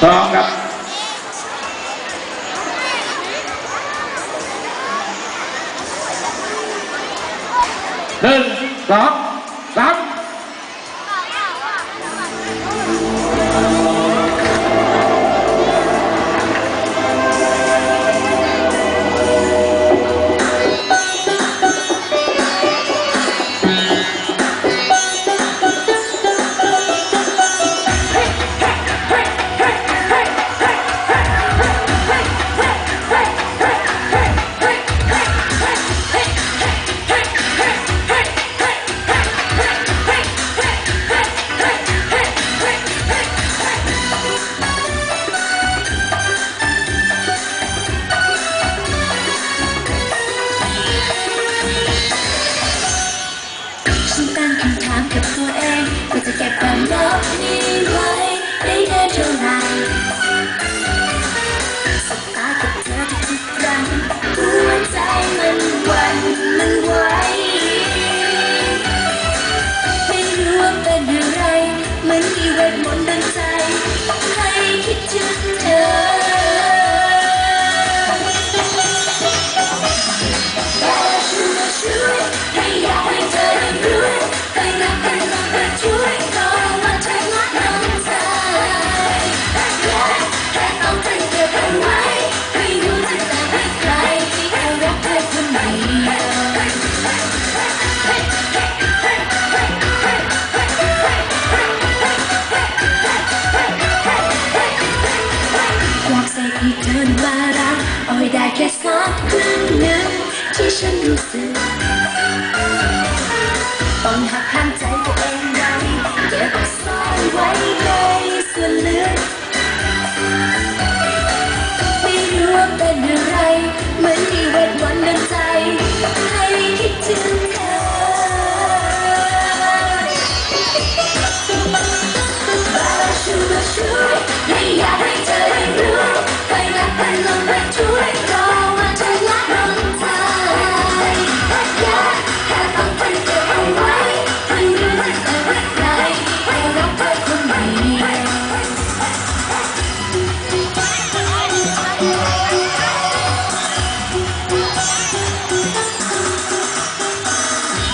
พร้อมค ไหร่สบตากับเธอทุกครั้งหัวใจมันหวันมันไหวไม่รู้ว่าเป็นอะไรเหมือนมีเวทมนต์ดนใจให้คิดถึง ฉันรู้สึก ต้องหักห้ามใจตัวเองไว้เก็บซ่อนไว้ในส่วนลึก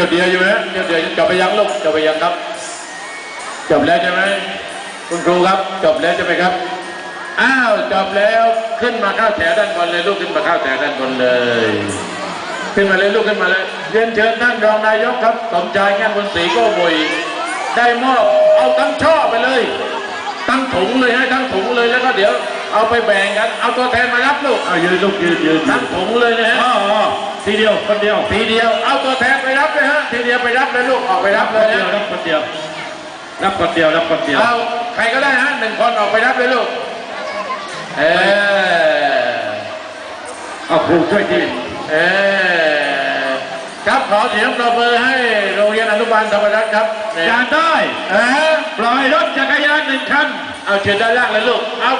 ที่ยวเดียวอยู่นะเที่ยวเดียวจบไปยังลูกจบไปยังครับ จบแล้วใช่ไหมคุณครูครับ จบแล้วใช่ไหมครับ อ้าวจบแล้วขึ้นมาเข้าแถวด้านบนเลยลูกขึ้นมาเข้าแถวด้านบนเลย ขึ้นมาเลยลูกขึ้นมาเลยเรียนเชิญท่านรองนายกครับสมชายงานบนศรีโก็บุยได้มอบเอาทั้งช่อไปเลยทั้งถุงเลยให้ทั้งถุงเลยแล้วก็เดี๋ยวเอาไปแบ่งกัน เอาตัวแทนมารับลูกเอายืนลูกยืนยืนทั้งถุงเลยนะฮะอ๋ออ๋อ ทีเดียวคนเดียวทีเดียว เอาตัวแทนไปรับเลยฮะทีเดียวไปรับเลยลูกออกไปรับคเลยนเดียวนะรับคนเดียว รับคนเดียวรับคนเดียวเอาใครก็ได้ฮะหนึ่งคนออกไปรับเลยลูกเออเอาครูช่วยทีเออครับขอเสียงปรบมือให้โรงเรียนอนุบาลธรรมรัตน์ครับเนี่ยจานได้เออปล่อยรถจักรยานหนึ่งคันเอาเชิญด้านล่างเลยลูกเอา